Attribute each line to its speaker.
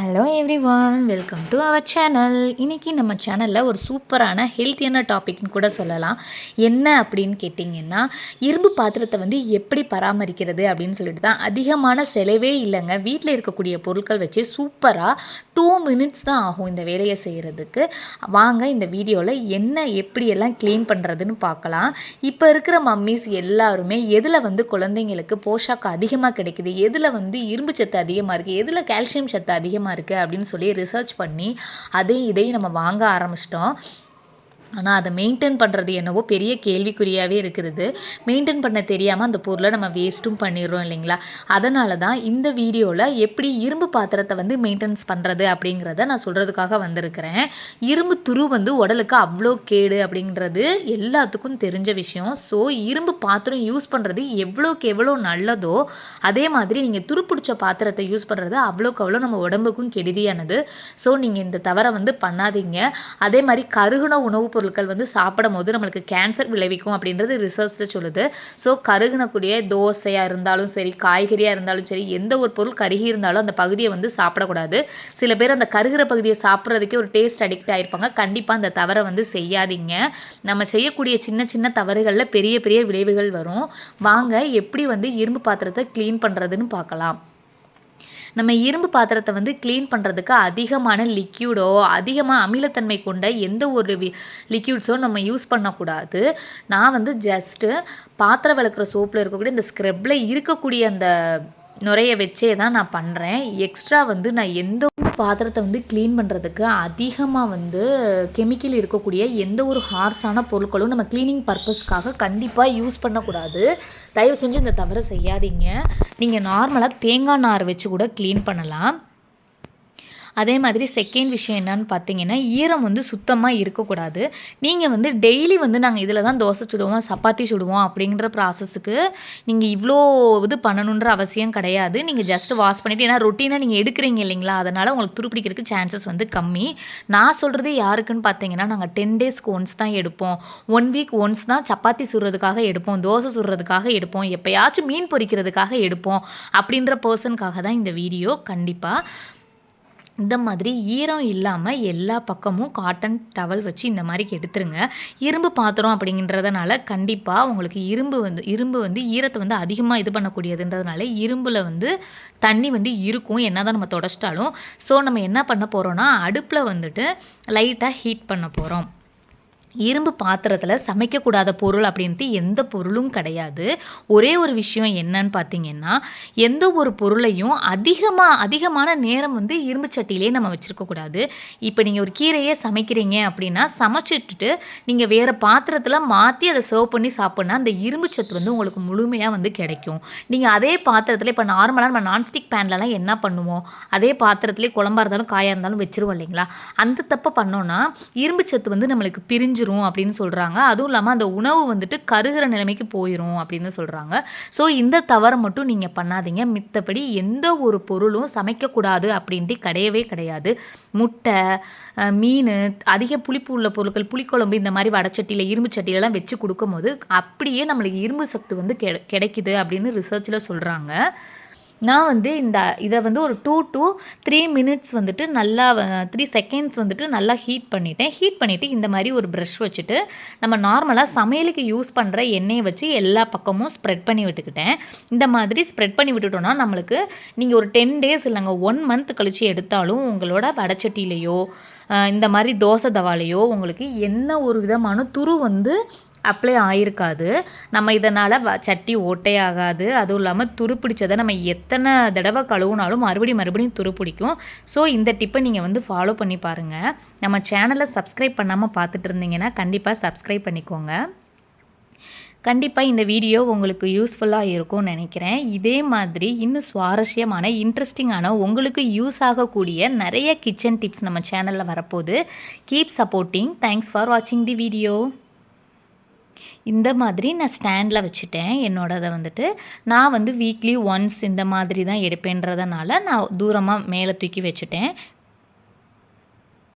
Speaker 1: Hello everyone welcome to our channel இன்றைக்கி நம்ம சேனலில் ஒரு சூப்பரான ஹெல்த்தியான டாபிக்னு கூட சொல்லலாம். என்ன அப்படின்னு கேட்டிங்கன்னா இரும்பு பாத்திரத்தை வந்து எப்படி பராமரிக்கிறது அப்படின்னு சொல்லிட்டு தான் அதிகமான செலவே இல்லைங்க. வீட்டில் இருக்கக்கூடிய பொருட்கள் வச்சு சூப்பராக டூ மினிட்ஸ் தான் ஆகும் இந்த வேலையை செய்கிறதுக்கு வாங்க இந்த வீடியோவில் என்ன எப்படியெல்லாம் க்ளீன் பண்ணுறதுன்னு பார்க்கலாம். இப்போ இருக்கிற மம்மிஸ் எல்லாருமே எதில் வந்து குழந்தைங்களுக்கு போஷாக்கு அதிகமாக கிடைக்குது? எதில் வந்து இரும்பு சத்து அதிகமாக இருக்குது எதில் கால்சியம் சத்து அதிகமாக இருக்குது அப்படின்னு சொல்லி ரிசர்ச் பண்ணி அதையும் இதையும் நம்ம வாங்க ஆரம்பிச்சிட்டோம். ஆனால் அதை மெயின்டைன் பண்ணுறது என்னவோ பெரிய கேள்விக்குறியாகவே இருக்கிறது. மெயின்டைன் பண்ண தெரியாமல் அந்த பொருளை நம்ம வேஸ்ட்டும் பண்ணிடுறோம் இல்லைங்களா? அதனால தான் இந்த வீடியோவில் எப்படி இரும்பு பாத்திரத்தை வந்து மெயின்டெனன்ஸ் பண்ணுறது அப்படிங்கிறத நான் சொல்கிறதுக்காக வந்திருக்கிறேன். இரும்பு துரு வந்து உடலுக்கு அவ்வளோ கேடு அப்படிங்கிறது எல்லாத்துக்கும் தெரிஞ்ச விஷயம். ஸோ இரும்பு பாத்திரம் யூஸ் பண்ணுறது எவ்வளோக்கு எவ்வளோ நல்லதோ அதே மாதிரி நீங்கள் துருப்பிடிச்ச பாத்திரத்தை யூஸ் பண்ணுறது அவ்வளோக்கு அவ்வளோ நம்ம உடம்புக்கும் கெடுதியானது. ஸோ நீங்கள் இந்த தவறை வந்து பண்ணாதீங்க. அதே மாதிரி கருகுன உணவு பொருட்கள் வந்து சாப்பிடும் போது நம்மளுக்கு கேன்சர் விளைவிக்கும் அப்படின்றது ரிசர்ச்சில் சொல்லுது. ஸோ கருகினக்கூடிய தோசையாக இருந்தாலும் சரி காய்கறியாக இருந்தாலும் சரி எந்த ஒரு பொருள் கருகி இருந்தாலும் அந்த பகுதியை வந்து சாப்பிடக்கூடாது. சில பேர் அந்த கருகிற பகுதியை சாப்பிட்றதுக்கே ஒரு டேஸ்ட் அடிக்ட் ஆகிருப்பாங்க கண்டிப்பாக அந்த தவறை வந்து செய்யாதீங்க. நம்ம செய்யக்கூடிய சின்ன சின்ன தவறுகளில் பெரிய பெரிய விளைவுகள் வரும். வாங்க எப்படி வந்து இரும்பு பாத்திரத்தை க்ளீன் பண்ணுறதுன்னு பார்க்கலாம். நம்ம இரும்பு பாத்திரத்தை வந்து க்ளீன் பண்ணுறதுக்கு அதிகமான லிக்யூடோ அதிகமாக அமிலத்தன்மை கொண்ட எந்த ஒரு லிக்யூட்ஸோ நம்ம யூஸ் பண்ணக்கூடாது. நான் வந்து ஜஸ்ட்டு பாத்திரம் விளக்குற சோப்பில் இருக்கக்கூடிய இந்த ஸ்க்ரப்பில் இருக்கக்கூடிய அந்த நுரைய வச்சே தான் நான் பண்ணுறேன் எக்ஸ்ட்ரா வந்து நான் எந்த பாத்திரத்தை வந்து க்ளீன் பண்ணுறதுக்கு அதிகமாக வந்து கெமிக்கல் இருக்கக்கூடிய எந்த ஒரு ஹார்ஸான பொருட்களும் நம்ம க்ளீனிங் பர்பஸ்க்காக கண்டிப்பாக யூஸ் பண்ணக்கூடாது. தயவு செஞ்சு இந்த தவிர செய்யாதீங்க. நீங்கள் நார்மலாக தேங்காய் நார் வச்சு கூட க்ளீன் பண்ணலாம். அதே மாதிரி செகண்ட் விஷயம் என்னன்னு பார்த்தீங்கன்னா ஈரம் வந்து சுத்தமாக இருக்கக்கூடாது. நீங்கள் வந்து டெய்லி வந்து நாங்கள் இதில் தான் தோசை சுடுவோம் சப்பாத்தி சுடுவோம் அப்படிங்கிற ப்ராசஸுக்கு நீங்கள் இவ்வளோ இது பண்ணணுன்ற அவசியம் கிடையாது. நீங்கள் ஜஸ்ட் வாஷ் பண்ணிவிட்டு ஏன்னா ரொட்டீனாக நீங்கள் எடுக்கிறீங்க இல்லைங்களா? அதனால் உங்களுக்கு துருப்பிடிக்கிறதுக்கு சான்சஸ் வந்து கம்மி. நான் சொல்கிறது யாருக்குன்னு பார்த்தீங்கன்னா நாங்கள் டென் டேஸ்க்கு ஒன்ஸ் தான் எடுப்போம். ஒன் வீக் ஒன்ஸ் தான் சப்பாத்தி சுடுறதுக்காக எடுப்போம் தோசை சுடுறதுக்காக எடுப்போம் எப்போயாச்சும் மீன் பொறிக்கிறதுக்காக எடுப்போம் அப்படின்ற பர்சனுக்காக தான் இந்த வீடியோ கண்டிப்பாக இந்த மாதிரி ஈரம் இல்லாமல் எல்லா பக்கமும் காட்டன் டவல் வச்சு இந்த மாதிரி எடுத்துருங்க இரும்பு பாத்திரம் அப்படிங்கிறதுனால கண்டிப்பாக உங்களுக்கு இரும்பு வந்து இரும்பு வந்து ஈரத்தை வந்து அதிகமாக இது பண்ணக்கூடியதுன்றதுனால இரும்பில் வந்து தண்ணி வந்து இருக்கும் என்ன தான் நம்ம தொடச்சிட்டாலும். ஸோ நம்ம என்ன பண்ண போகிறோன்னா அடுப்பில் வந்துட்டு லைட்டாக ஹீட் பண்ண போகிறோம் இரும்பு பாத்திரத்தில் சமைக்கக்கூடாத பொருள் அப்படின்ட்டு எந்த பொருளும் கிடையாது. ஒரே ஒரு விஷயம் என்னன்னு பார்த்தீங்கன்னா எந்த ஒரு பொருளையும் அதிகமாக அதிகமான நேரம் வந்து இரும்பு சட்டியிலே நம்ம வச்சுருக்கக்கூடாது. இப்போ நீங்கள் ஒரு கீரையே சமைக்கிறீங்க அப்படின்னா சமைச்சிட்டுட்டு நீங்கள் வேறு பாத்திரத்தில் மாற்றி அதை சர்வ் பண்ணி சாப்பிட்னா அந்த இரும்பு சத்து வந்து உங்களுக்கு முழுமையாக வந்து கிடைக்கும். நீங்கள் அதே பாத்திரத்தில் இப்போ நார்மலாக நம்ம நான்ஸ்டிக் பேன்லலாம் என்ன பண்ணுவோம்? அதே பாத்திரத்துலேயே குழம்பாக இருந்தாலும் காயாக இருந்தாலும் வச்சுருவோம் இல்லைங்களா? அந்த தப்பை பண்ணோன்னா இரும்பு சத்து வந்து நம்மளுக்கு பிரிஞ்சு அழிஞ்சிரும் அப்படின்னு சொல்கிறாங்க அதுவும் இல்லாமல் அந்த உணவு வந்துட்டு கருகிற நிலைமைக்கு போயிடும் அப்படின்னு சொல்கிறாங்க ஸோ இந்த தவறை மட்டும் நீங்கள் பண்ணாதீங்க. மித்தபடி எந்த ஒரு பொருளும் சமைக்கக்கூடாது அப்படின்ட்டு கிடையவே கிடையாது. முட்டை மீன் அதிக புளிப்பு உள்ள பொருட்கள் புளிக்குழம்பு இந்த மாதிரி வடச்சட்டியில் இரும்பு சட்டியிலலாம் வச்சு கொடுக்கும்போது அப்படியே நம்மளுக்கு இரும்பு சத்து வந்து கிடைக்குது அப்படின்னு ரிசர்ச்சில் சொல்கிறாங்க நான் வந்து இந்த இதை வந்து ஒரு டூ டூ த்ரீ மினிட்ஸ் வந்துட்டு நல்லா த்ரீ செகண்ட்ஸ் வந்துட்டு நல்லா ஹீட் பண்ணிவிட்டேன் ஹீட் பண்ணிவிட்டு இந்த மாதிரி ஒரு ப்ரஷ் வச்சுட்டு நம்ம நார்மலாக சமையலுக்கு யூஸ் பண்ணுற எண்ணெயை வச்சு எல்லா பக்கமும் ஸ்ப்ரெட் பண்ணி விட்டுக்கிட்டேன். இந்த மாதிரி ஸ்ப்ரெட் பண்ணி விட்டுட்டோன்னா நம்மளுக்கு நீங்கள் ஒரு டென் டேஸ் இல்லைங்க ஒன் மந்த் கழித்து எடுத்தாலும் உங்களோட வடச்சட்டிலேயோ இந்த மாதிரி தோசை தவாலையோ உங்களுக்கு என்ன ஒரு விதமான துரு வந்து அப்ளை ஆயிருக்காது. நம்ம இதனால் வ சட்டி ஓட்டையாகாது. அதுவும் இல்லாமல் துருப்பிடிச்சதை நம்ம எத்தனை தடவை கழுவுனாலும் மறுபடியும் மறுபடியும் துருப்பிடிக்கும் ஸோ இந்த டிப்பை நீங்கள் வந்து ஃபாலோ பண்ணி பாருங்கள் நம்ம சேனலை சப்ஸ்கிரைப் பண்ணாமல் பார்த்துட்டு இருந்தீங்கன்னா கண்டிப்பாக சப்ஸ்கிரைப் பண்ணிக்கோங்க. கண்டிப்பாக இந்த வீடியோ உங்களுக்கு யூஸ்ஃபுல்லாக இருக்கும்னு நினைக்கிறேன். இதே மாதிரி இன்னும் சுவாரஸ்யமான இன்ட்ரெஸ்டிங்கான உங்களுக்கு யூஸ் ஆகக்கூடிய நிறைய கிச்சன் டிப்ஸ் நம்ம சேனலில் வரப்போகுது. கீப் சப்போர்ட்டிங் தேங்க்ஸ் ஃபார் வாட்சிங் தி வீடியோ இந்த மாதிரி நான் ஸ்டாண்டில் வச்சுட்டேன். என்னோடதை வந்துட்டு நான் வந்து வீக்லி ஒன்ஸ் இந்த மாதிரி தான் எடுப்பேன்றதுனால நான் தூரமாக மேலே தூக்கி வச்சுட்டேன்.